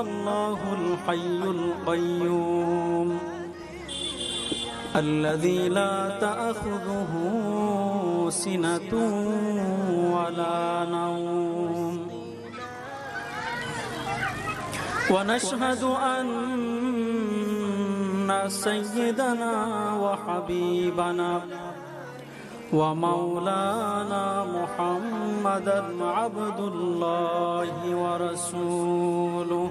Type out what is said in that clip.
الله الحي القيوم الذي لا تأخذه سنة ولا نوم. ونشهد أن سيدنا وحبيبنا ومولانا محمدا عبد الله ورسوله.